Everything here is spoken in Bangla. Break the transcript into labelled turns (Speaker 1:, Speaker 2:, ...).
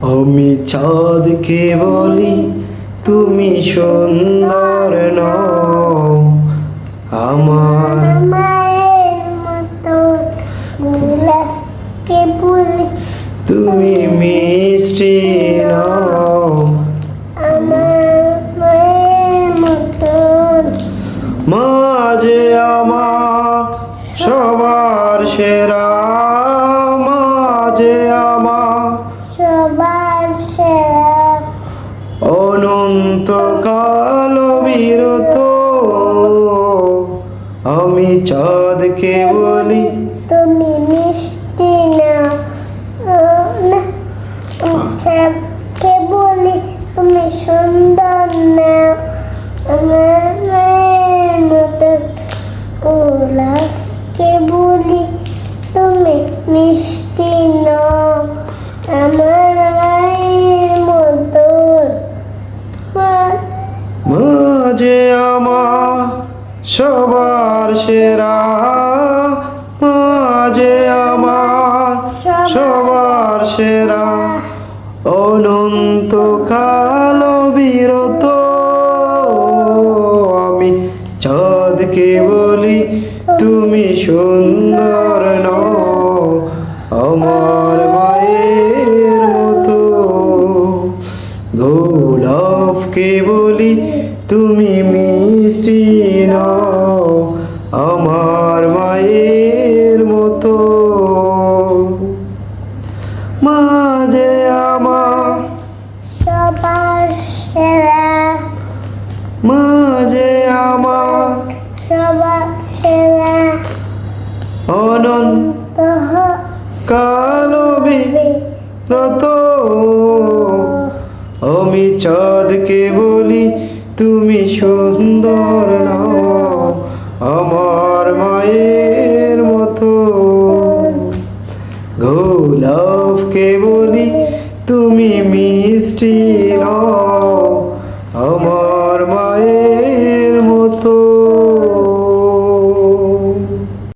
Speaker 1: আমি চাঁদকে বলি তুমি সুন্দর নও। আমার
Speaker 2: মায়ের মতো গোলাপকে বলি
Speaker 1: তুমি মিষ্টি নও।
Speaker 2: আমার মায়ের মতন
Speaker 1: মাঝে অনন্ত কাল বিরত। আমি চাঁদকে বলি
Speaker 2: তুমি মিষ্টি না। চাঁদকে সবকে বলি তুমি সুন্দর না
Speaker 1: মাঝে আমার সবার সেরা, মাঝে আমার সবার সেরা। অনন্ত কাল বিরত, আমি চাঁদকে বলি, তুমি সুন্দর নও, আমার মায়ের মতো। গোলাপকে বলি তুমি মিষ্টি নও আমার মায়ের মতো। মাঝে আমার
Speaker 2: সবার সেরা।
Speaker 1: মাঝে আমার
Speaker 2: সবার সেরা।
Speaker 1: অনন্ত কালো বিরত আমি চাঁদকে বলি তুমি সুন্দর নাও আমার মায়ের মতো। গোলাপকে বলি তুমি মিষ্টি নাও।